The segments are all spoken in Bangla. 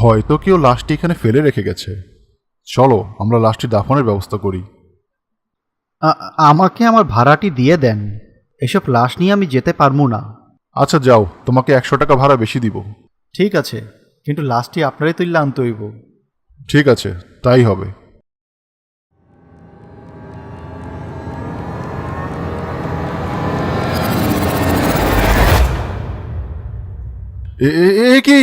হয়তো কেউ লাশটি এখানে ফেলে রেখে গেছে। চলো আমরা লাশটি দাফনের ব্যবস্থা করি। আমাকে আমার ভাড়াটি দিয়ে দেন। এসব লাশ নিয়ে আমি যেতে পারব না। আচ্ছা যাও তোমাকে একশো টাকা ভাড়া বেশি দিব। ঠিক আছে কিন্তু লাশটি আপনারই তুললে আনতে হইব। ঠিক আছে তাই হবে। এ কি?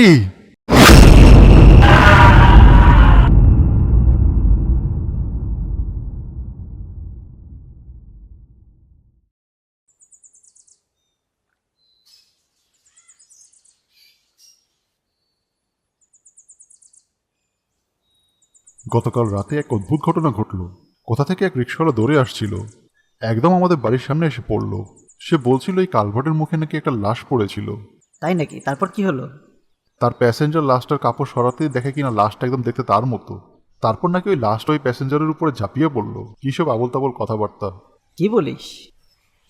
গতকাল রাতে এক অদ্ভুত ঘটনা ঘটল। কোথা থেকে এক রিক্সাওয়ালা দৌড়ে আসছিল? একদম আমাদের বাড়ির সামনে এসে পড়ল। সে বলছিল এই কালভার্টের মুখে নাকি একটা লাশ পড়েছিল। তাই নাকি? তারপর কি হলো? তার প্যাসেঞ্জার লাশটার কাপড় সরাতেই দেখে কিনা লাশটা একদম দেখতে তার মতো। তারপর নাকি ওই লাশটা ওই প্যাসেঞ্জারের উপরে ঝাঁপিয়ে পড়ল। কী সব আবল তাবল কথাবার্তা। কি বলিস?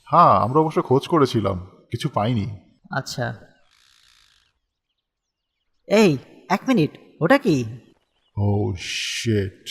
হ্যাঁ আমরা অবশ্য খোঁজ করেছিলাম কিছু পাইনি। আচ্ছা। এই এক মিনিট ওটা কি? Oh shit.